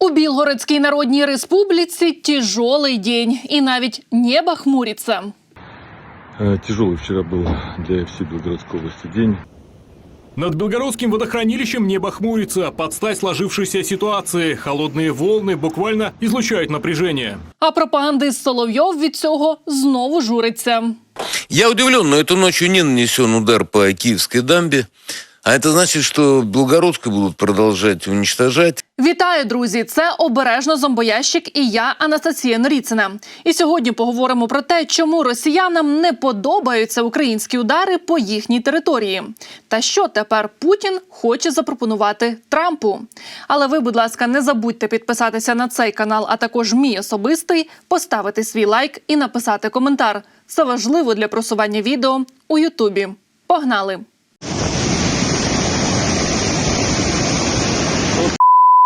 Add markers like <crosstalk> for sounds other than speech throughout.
У Білгородській Народній Республіці тяжелий день, і навіть небо хмуриться. Э, Тяжелый вчера был для всей Белгородской области день. Над Белгородским водохранилищем небо хмурится под стать сложившейся ситуации. Холодные волны буквально излучают напряжение. А пропагандист Соловйов від цього знову журиться. Я удивлен, но эту ночью не нанесен удар по Киевской дамбе. А это значит, что Белгородскую будут продолжать уничтожать. Вітаю, друзі! Це обережно зомбоящик і я Анастасія Норіцина. І сьогодні поговоримо про те, чому росіянам не подобаються українські удари по їхній території, та що тепер Путін хоче запропонувати Трампу. Але ви, будь ласка, не забудьте підписатися на цей канал, а також мій особистий, поставити свій лайк і написати коментар. Це важливо для просування відео у Ютубі. Погнали!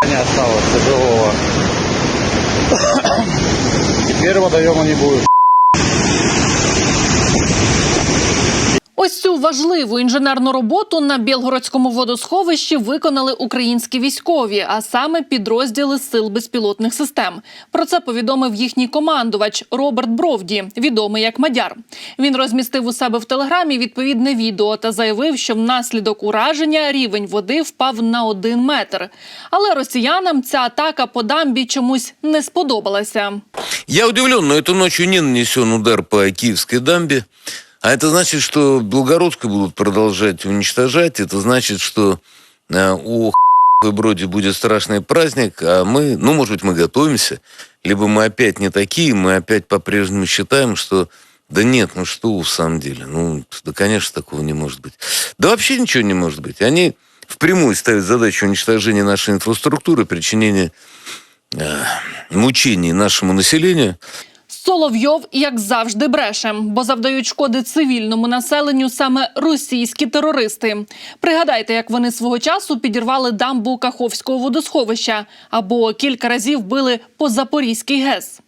Не осталось живого. <coughs> Теперь водоема не будет. Ось цю важливу інженерну роботу на Білгородському водосховищі виконали українські військові, а саме підрозділи сил безпілотних систем. Про це повідомив їхній командувач Роберт Бровді, відомий як Мадяр. Він розмістив у себе в телеграмі відповідне відео та заявив, що внаслідок ураження рівень води впав на один метр. Але росіянам ця атака по дамбі чомусь не сподобалася. Я удивлен, но эту ночью не нанесен удар по Киевской дамбе. А это значит, что Белгородскую будут продолжать уничтожать. Это значит, что э, у и Броди будет страшный праздник, а мы, ну, может быть, мы готовимся, либо мы опять не такие, мы опять по-прежнему считаем, что да нет, ну что в самом деле, ну, да, конечно, такого не может быть. Да вообще ничего не может быть. Они впрямую ставят задачу уничтожения нашей инфраструктуры, причинения э, мучений нашему населению. Соловйов, як завжди, бреше, бо завдають шкоди цивільному населенню саме російські терористи. Пригадайте, як вони свого часу підірвали дамбу Каховського водосховища або кілька разів били по Запорізький ГЕС.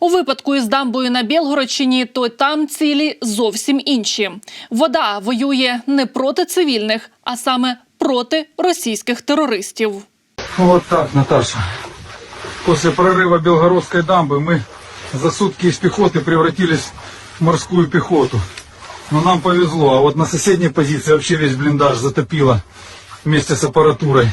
У випадку із дамбою на Білгородщині, то там цілі зовсім інші. Вода воює не проти цивільних, а саме проти російських терористів. Вот так, Наташа. После прорыва Белгородской дамбы мы за сутки из пехоты превратились в морскую пехоту. Но нам повезло, а вот на соседней позиции вообще весь блиндаж затопило вместе с аппаратурой.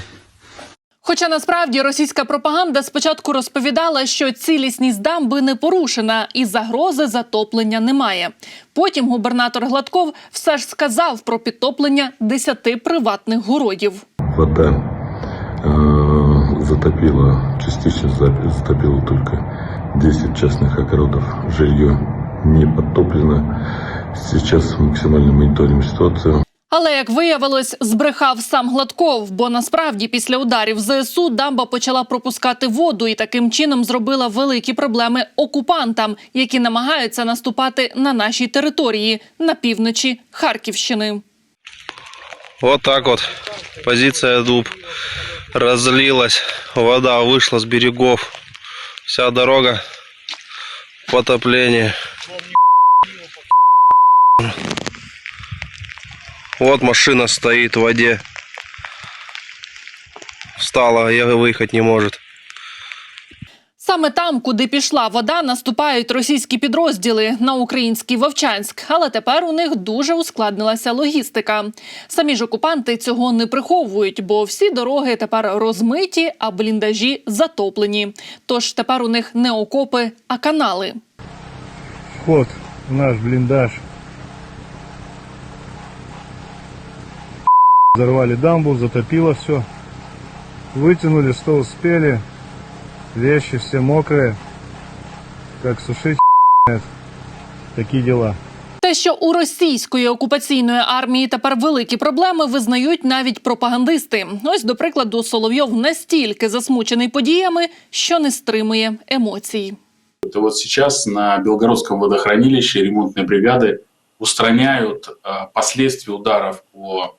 Хоча насправді російська пропаганда спочатку розповідала, що цілісність дамби не порушена і загрози затоплення немає. Потім губернатор Гладков все ж сказав про підтоплення десяти приватних городів. Вода э, затопила, частично за- затопила только 10 частных огородов. Жилье не подтоплено. Сейчас максимально мониторим ситуацию. Але як виявилось, збрехав сам Гладков, бо насправді після ударів ЗСУ дамба почала пропускати воду і таким чином зробила великі проблеми окупантам, які намагаються наступати на нашій території на півночі Харківщини. Вот так вот. Позиция дуб разлилась. Вода вышла с берегов. Вся дорога потопление. Вот машина стоит в воде. Встала, а выехать не может. Саме там, куди пішла вода, наступають російські підрозділи на український Вовчанськ. Але тепер у них дуже ускладнилася логістика. Самі ж окупанти цього не приховують, бо всі дороги тепер розмиті, а бліндажі затоплені. Тож тепер у них не окопи, а канали. вход в наш блиндаж. Взорвали дамбу, затопило все. Вытянули, что успели. Вещи все мокрые. Как сушить такие дела. Те, що у російської окупаційної армії тепер великі проблеми, визнають навіть пропагандисти. Ось, до прикладу, Соловйов настільки засмучений подіями, що не стримує емоцій. Это вот сейчас на Белгородском водохранилище ремонтные бригады устраняют э, последствия ударов по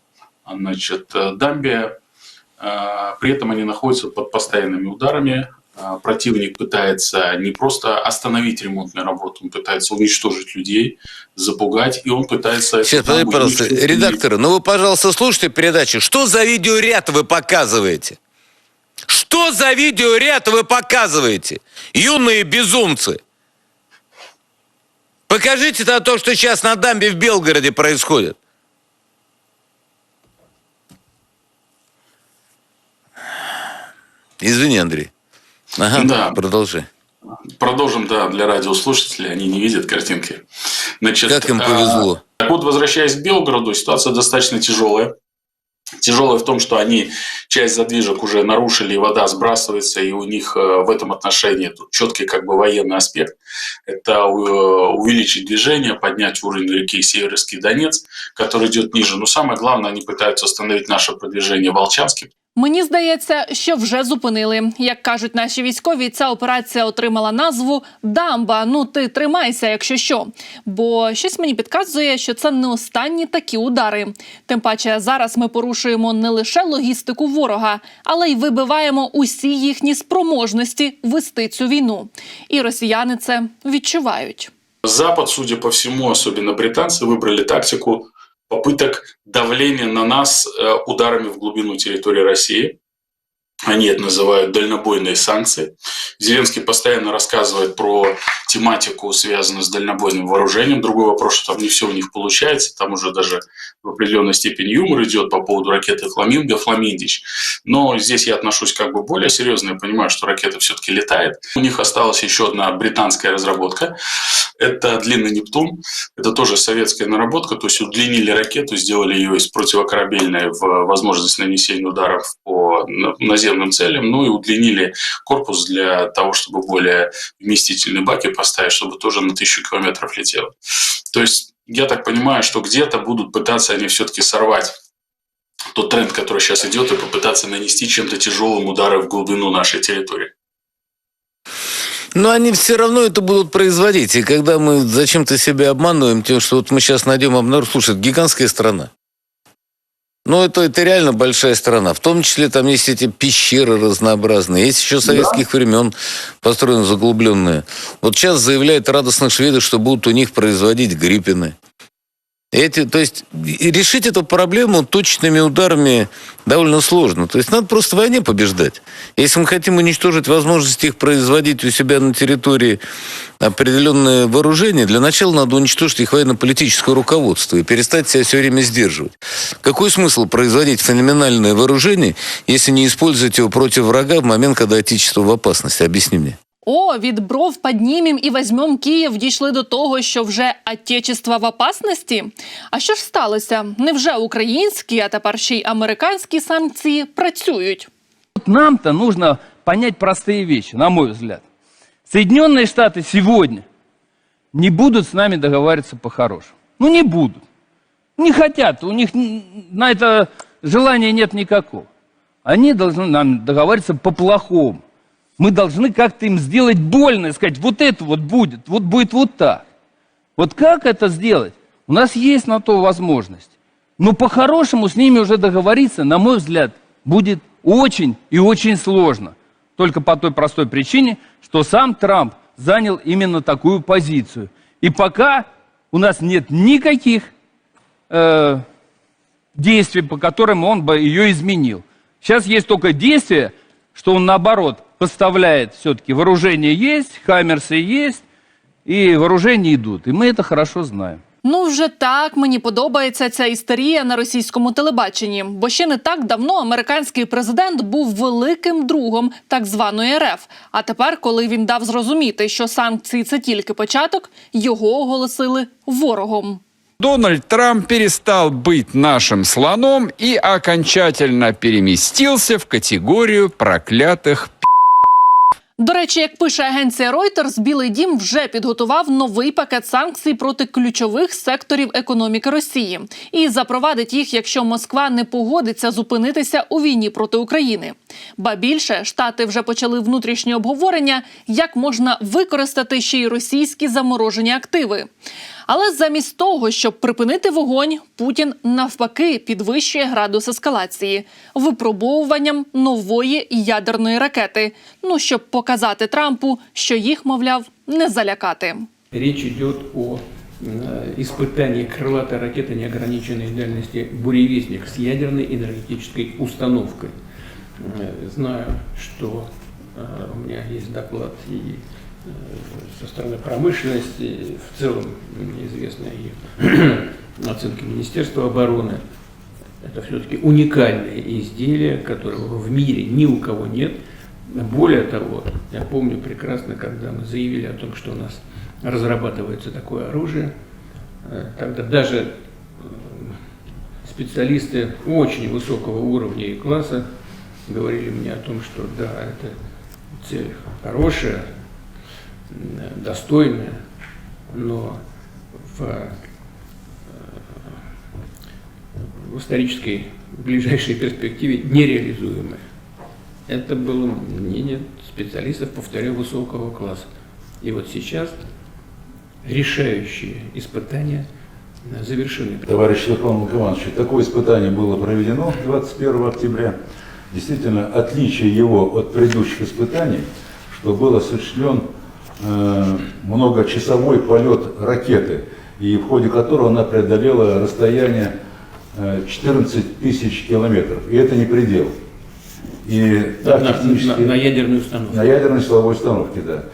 значит, э, дамбе. Э, При этом они находятся под постоянными ударами. Э, Противник пытается не просто остановить ремонтную работу, он пытается уничтожить людей, запугать, и он пытается... Сейчас, подожди, пожалуйста, редакторы, ну вы, пожалуйста, слушайте передачу. Что за видеоряд вы показываете? Что за видеоряд вы показываете, юные безумцы? Покажите то, то, что сейчас на дамбе в Белгороде происходит. Извини, Андрей. Ага, Да. продолжи. Продолжим, да, для радиослушателей, они не видят картинки. Значит, Как им а, повезло. Так вот, возвращаясь к Белгороду, ситуация достаточно тяжелая. Тяжелая в том, что они часть задвижек уже нарушили, и вода сбрасывается, и у них э, в этом отношении тут четкий как бы военный аспект. Это э, увеличить движение, поднять уровень реки Северский Донец, который идет ниже. Но самое главное, они пытаются остановить наше продвижение в Волчанске, Мені здається, що вже зупинили. Як кажуть наші військові, ця операція отримала назву Дамба. Ну ти тримайся, якщо що. Бо щось мені підказує, що це не останні такі удари. Тим паче, зараз ми порушуємо не лише логістику ворога, але й вибиваємо усі їхні спроможності вести цю війну. І росіяни це відчувають. Запад, судя по всему, особенно британцы, выбрали тактику попыток давления на нас э, ударами в глубину территории России. Они это называют дальнобойные санкции. Зеленский постоянно рассказывает про тематику, связанную с дальнобойным вооружением. Другой вопрос, что там не все у них получается. Там уже даже в определенной степени юмор идет по поводу ракеты «Фламинго», «Фламиндич». Но здесь я отношусь как бы более серьезно. Я понимаю, что ракета все-таки летает. У них осталась еще одна британская разработка. Это длинный Нептун. Это тоже советская наработка. То есть удлинили ракету, сделали ее из противокорабельной в возможность нанесения ударов по на- наземным целям. Ну и удлинили корпус для того, чтобы более вместительные баки поставить, чтобы тоже на тысячу километров летело. То есть я так понимаю, что где-то будут пытаться они все-таки сорвать тот тренд, который сейчас идет, и попытаться нанести чем-то тяжелым удары в глубину нашей территории. Но они все равно это будут производить. И когда мы зачем-то себя обманываем тем, что вот мы сейчас найдем обнаружим, слушай, это гигантская страна. Ну, это, это реально большая страна. В том числе там есть эти пещеры разнообразные. Есть еще советских времен построены заглубленные. Вот сейчас заявляют радостно шведы, что будут у них производить гриппины. Эти, то есть решить эту проблему точными ударами довольно сложно. То есть надо просто в войне побеждать. Если мы хотим уничтожить возможность их производить у себя на территории определенное вооружение, для начала надо уничтожить их военно-политическое руководство и перестать себя все время сдерживать. Какой смысл производить феноменальное вооружение, если не использовать его против врага в момент, когда Отечество в опасности? Объясни мне. О, від бров піднімем і возьмем Київ дійшли до того, що вже отечество в опасності. А що ж сталося? Невже українські, а тепер ще й американські санкції працюють? Вот Нам-то нужно понять простые вещи, на мой взгляд. Соединенные Штаты сегодня не будут с нами договариваться по-хорошему. Ну, не будут. Не хотят, у них н- на это желания нет никакого. Они должны нам договариваться по-плохому. Мы должны как-то им сделать больно и сказать, вот это вот будет, вот будет вот так. Вот как это сделать? У нас есть на то возможность. Но по-хорошему с ними уже договориться, на мой взгляд, будет очень и очень сложно. Только по той простой причине, что сам Трамп занял именно такую позицию. И пока у нас нет никаких э, действий, по которым он бы ее изменил. Сейчас есть только действия, что он наоборот поставляет все-таки вооружение есть, хаммерсы есть, и вооружения идут. И мы это хорошо знаем. Ну, вже так мені подобається ця істерія на російському телебаченні. Бо ще не так давно американський президент був великим другом так званої РФ. А тепер, коли він дав зрозуміти, що санкції це тільки початок, його оголосили ворогом. Дональд Трамп перестал быть нашим слоном и окончательно переместился в категорию проклятых до речі, як пише агенція Reuters, Білий Дім вже підготував новий пакет санкцій проти ключових секторів економіки Росії і запровадить їх, якщо Москва не погодиться зупинитися у війні проти України. Ба більше штати вже почали внутрішні обговорення, як можна використати ще й російські заморожені активи. Але замість того, щоб припинити вогонь, Путін навпаки підвищує градус ескалації випробовуванням нової ядерної ракети. Ну щоб показати Трампу, що їх, мовляв, не залякати. Речь идет о э, испытании крылатой ракеты неограниченной дальности «Буревестник» с ядерной энергетической установкой. Э, Знаю, что э, у меня есть доклад и э, со стороны промышленности, в целом мне и <clears throat> оценки Министерства обороны. Это все-таки уникальное изделие, которого в мире ни у кого нет. Более того, я помню прекрасно, когда мы заявили о том, что у нас разрабатывается такое оружие, э, тогда даже э, специалисты очень высокого уровня и класса говорили мне о том, что да, это цель хорошая, м, достойная, но в, э, в исторической ближайшей перспективе нереализуемая. Это было мнение специалистов, повторяю, высокого класса. И вот сейчас решающие испытания завершены. Товарищ Верховный Командующий, такое испытание было проведено 21 октября. Действительно, отличие его от предыдущих испытаний, что был осуществлен многочасовой полет ракеты, и в ходе которого она преодолела расстояние э, 14 тысяч километров. И это не предел. И На, так, на- технически- на- на ядерную установку. на ядерной силовой установке, да.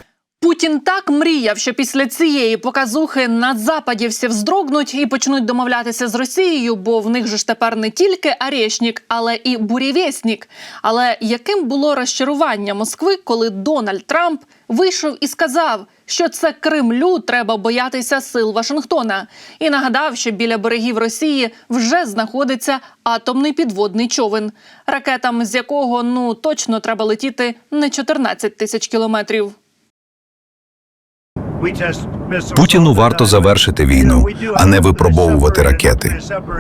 Путін так мріяв, що після цієї показухи на западі всі вздрогнуть і почнуть домовлятися з Росією, бо в них же ж тепер не тільки Арешнік, але і бурєвєснік. Але яким було розчарування Москви, коли Дональд Трамп вийшов і сказав, що це Кремлю треба боятися сил Вашингтона, і нагадав, що біля берегів Росії вже знаходиться атомний підводний човен, ракетам з якого ну точно треба летіти не 14 тисяч кілометрів. Путіну варто завершити війну, а не випробовувати ракети.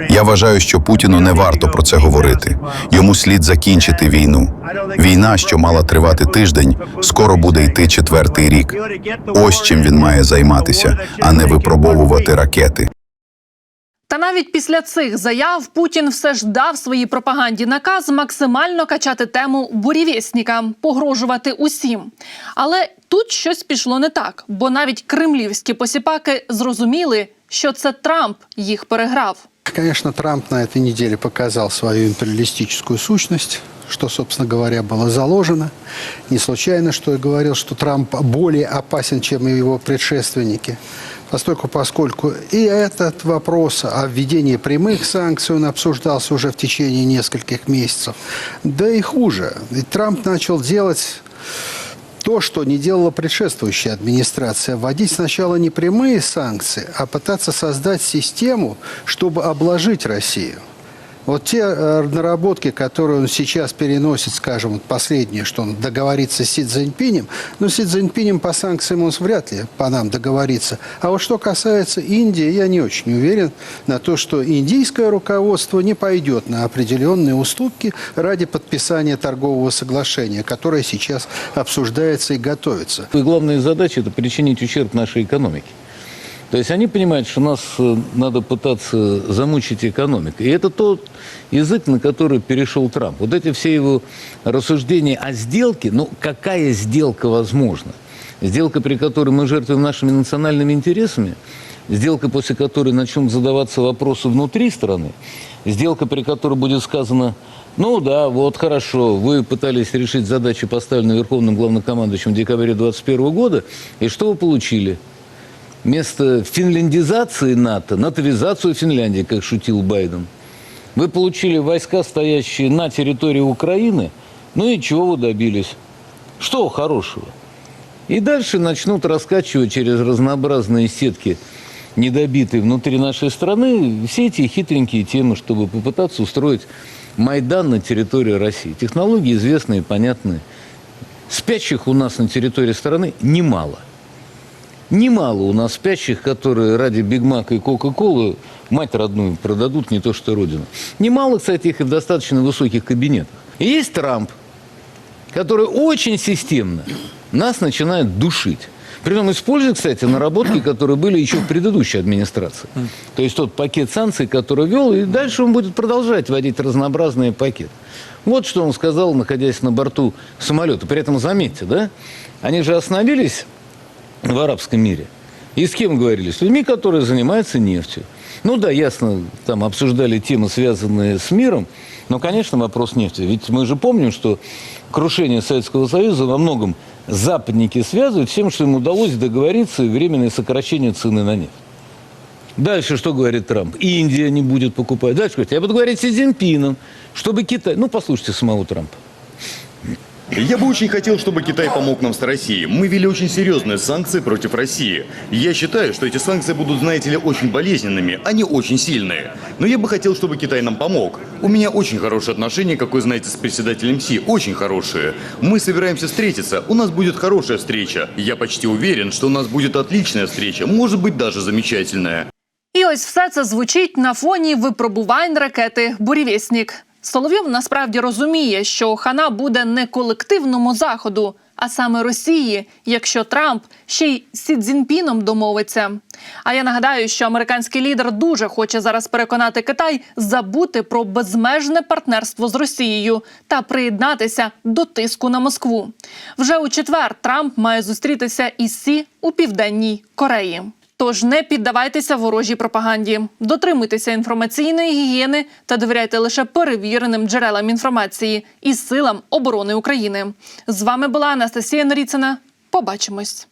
Я вважаю, що Путіну не варто про це говорити. Йому слід закінчити війну. Війна, що мала тривати тиждень, скоро буде йти четвертий рік. Ось чим він має займатися, а не випробовувати ракети. Та навіть після цих заяв Путін все ж дав своїй пропаганді наказ максимально качати тему бурєвєсніка, погрожувати усім. Але тут щось пішло не так, бо навіть кремлівські посіпаки зрозуміли, що це Трамп їх переграв. Конечно, Трамп на этой неделе показал свою империалистическую сущность, что, собственно говоря, было заложено. Не случайно, что я говорил, что Трамп более опасен, чем его предшественники. Постольку, поскольку и этот вопрос о введении прямых санкций, он обсуждался уже в течение нескольких месяцев. Да и хуже. Ведь Трамп начал делать то, что не делала предшествующая администрация, вводить сначала не прямые санкции, а пытаться создать систему, чтобы обложить Россию. Вот те э, наработки, которые он сейчас переносит, скажем, последнее, что он договорится с Си Цзиньпинем, с Си Цзиньпинем по санкциям он вряд ли по нам договорится. А вот что касается Индии, я не очень уверен на то, что индийское руководство не пойдет на определенные уступки ради подписания торгового соглашения, которое сейчас обсуждается и готовится. И главная задача – это причинить ущерб нашей экономике. То есть они понимают, что нас э, надо пытаться замучить экономикой. И это тот язык, на который перешел Трамп. Вот эти все его рассуждения о сделке, ну какая сделка возможна? Сделка, при которой мы жертвуем нашими национальными интересами, сделка, после которой начнут задаваться вопросы внутри страны, сделка, при которой будет сказано, ну да, вот хорошо, вы пытались решить задачи, поставленные Верховным главнокомандующим в декабре 2021 года, и что вы получили? Вместо финляндизации НАТО, натовизацию Финляндии, как шутил Байден. Вы получили войска, стоящие на территории Украины, ну и чего вы добились? Что хорошего? И дальше начнут раскачивать через разнообразные сетки, недобитые внутри нашей страны, все эти хитренькие темы, чтобы попытаться устроить Майдан на территории России. Технологии известные, понятные. Спящих у нас на территории страны немало. Немало у нас спящих, которые ради Бигмака и Кока-Колы мать родную продадут, не то что родину. Немало, кстати, их и в достаточно высоких кабинетах. И есть Трамп, который очень системно нас начинает душить. Притом используя, кстати, наработки, которые были еще в предыдущей администрации. То есть тот пакет санкций, который вел, и дальше он будет продолжать вводить разнообразные пакеты. Вот что он сказал, находясь на борту самолета. При этом, заметьте, да, они же остановились в арабском мире. И с кем говорили? С людьми, которые занимаются нефтью. Ну да, ясно, там обсуждали темы, связанные с миром, но, конечно, вопрос нефти. Ведь мы же помним, что крушение Советского Союза во многом западники связывают с тем, что им удалось договориться и временное сокращение цены на нефть. Дальше что говорит Трамп? Индия не будет покупать. Дальше говорит, я буду говорить с Си Цзиньпином, чтобы Китай... Ну, послушайте самого Трампа. Я бы очень хотел, чтобы Китай помог нам с Россией. Мы ввели очень серьезные санкции против России. Я считаю, что эти санкции будут, знаете ли, очень болезненными, они очень сильные. Но я бы хотел, чтобы Китай нам помог. У меня очень хорошие отношения, как вы знаете, с председателем Си, очень хорошие. Мы собираемся встретиться, у нас будет хорошая встреча. Я почти уверен, что у нас будет отличная встреча, может быть даже замечательная. І ось все це звучить на фоні випробувань ракети Бурєвєснік. Соловйов насправді розуміє, що хана буде не колективному заходу, а саме Росії, якщо Трамп ще й з Сі Цзіньпіном домовиться. А я нагадаю, що американський лідер дуже хоче зараз переконати Китай забути про безмежне партнерство з Росією та приєднатися до тиску на Москву. Вже у четвер Трамп має зустрітися із Сі у південній Кореї. Тож не піддавайтеся ворожій пропаганді, дотримуйтеся інформаційної гігієни та довіряйте лише перевіреним джерелам інформації і силам оборони України. З вами була Анастасія Наріцина. Побачимось.